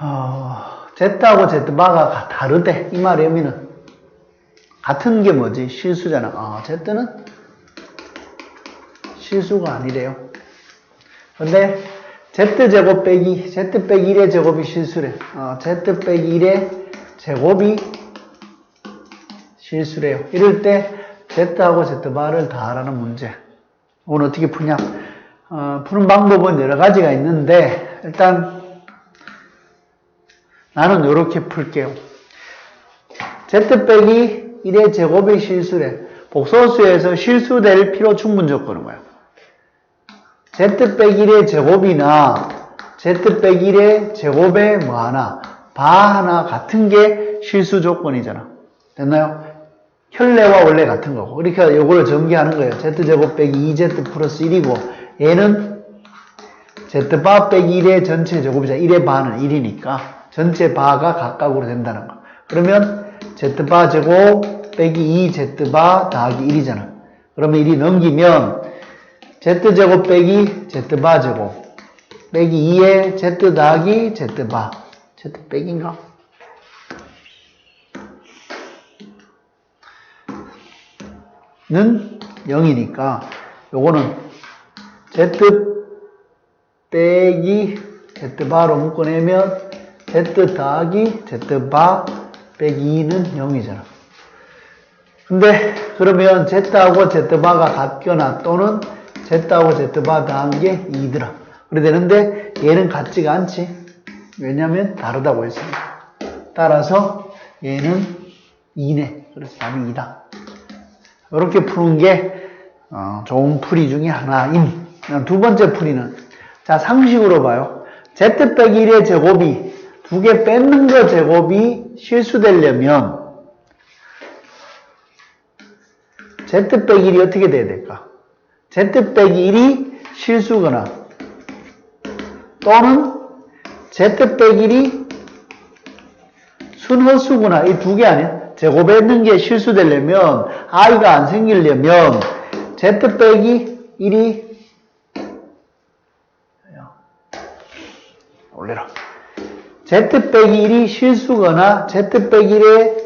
어, Z하고 Z바가 다르대. 이 말의 의미는. 같은 게 뭐지? 실수잖아. 어, Z는 실수가 아니래요. 근데 Z제곱 빼기, Z 빼기 1의 제곱이 실수래. 어, Z 빼기 1의 제곱이 실수래요. 이럴 때 Z하고 Z바를 다하라는 문제. 오늘 어떻게 푸냐? 어, 푸는 방법은 여러 가지가 있는데 일단 나는 이렇게 풀게요. Z 빼기 1의 제곱이 실수래. 복소수에서 실수될 필요 충분 조건은 뭐야? Z 빼기 1의 제곱이나 Z 빼기 1의 제곱에 뭐 하나, 바 하나 같은 게 실수 조건이잖아. 됐나요? 혈례와 원래 같은 거고. 그러니까 이거를 전개하는 거예요. Z제곱 빼기 2Z 플러스 1이고, 얘는 Z바 빼기 1의 전체 제곱이자 1의 바는 1이니까 전체 바가 각각으로 된다는 거. 그러면 Z바 제곱 빼기 2Z바 더하기 1이잖아. 그러면 1이 넘기면 Z제곱 빼기 Z바 제곱 빼기 2의 Z 더하기 Z바 Z 빼기인가? 는 0이니까 요거는 Z 빼기 Z바로 묶어내면 Z 더하기 Z바 빼기 2는 0이잖아. 근데 그러면 Z하고 Z바가 같거나 또는 Z하고 Z바 더한 게 2더라. 그래 되는데 얘는 같지가 않지. 왜냐면 다르다고 했으니까. 따라서 얘는 2네. 그래서 답이 2다. 이렇게 푸는 게 어, 좋은 풀이 중에 하나인. 두 번째 풀이는 자 상식으로 봐요. Z 빼기 1의 제곱이 두 개 뺏는 거 제곱이 실수되려면 Z 빼기 1이 어떻게 돼야 될까? Z 빼기 1이 실수거나 또는 Z 빼기 1이 순허수구나 이 두 개 아니야? 제곱에 있는 게 실수되려면 i가 안 생기려면 z 빼기 1이 올려라 z 빼기 1이 실수거나 z 빼기 1에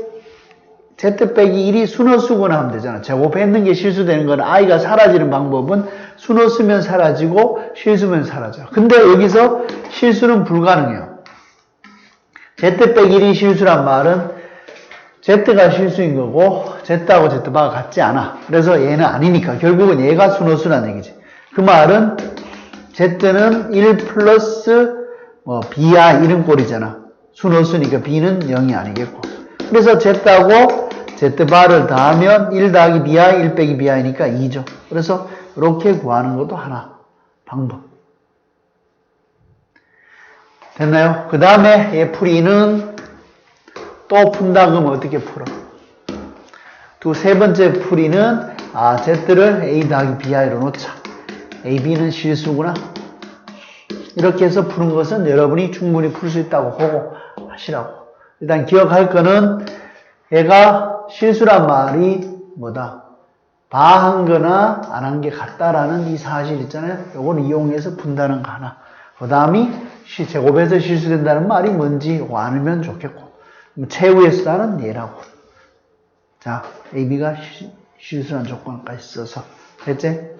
z 빼기 1이 순허수거나 하면 되잖아 제곱에 있는 게 실수되는 건 i가 사라지는 방법은 순허 쓰면 사라지고 실수면 사라져 근데 여기서 실수는 불가능해요 z 빼기 1이 실수란 말은 Z가 실수인 거고 Z하고 Z바가 같지 않아. 그래서 얘는 아니니까 결국은 얘가 순호수란 얘기지. 그 말은 Z는 1 플러스 뭐 B야 이런 꼴이잖아. 순호수니까 B는 0이 아니겠고. 그래서 Z하고 Z바를 더하면 1 더하기 B야 1 빼기 B야니까 2죠. 그래서 이렇게 구하는 것도 하나 방법. 됐나요? 그 다음에 얘 풀이는 또 푼다 그러면 어떻게 풀어? 두 세 번째 풀이는 아 Z를 A 더하기 BI로 놓자. A, B는 실수구나. 이렇게 해서 푸는 것은 여러분이 충분히 풀 수 있다고 보고 하시라고. 일단 기억할 거는 얘가 실수란 말이 뭐다? 다한 거나 안 한 게 같다라는 이 사실 있잖아요. 요걸 이용해서 푼다는 거 하나. 그 다음이 제곱에서 실수된다는 말이 뭔지 알면 좋겠고. 최후의 수단은 얘라고. 자, AB가 실수란 조건까지 써서. 됐지?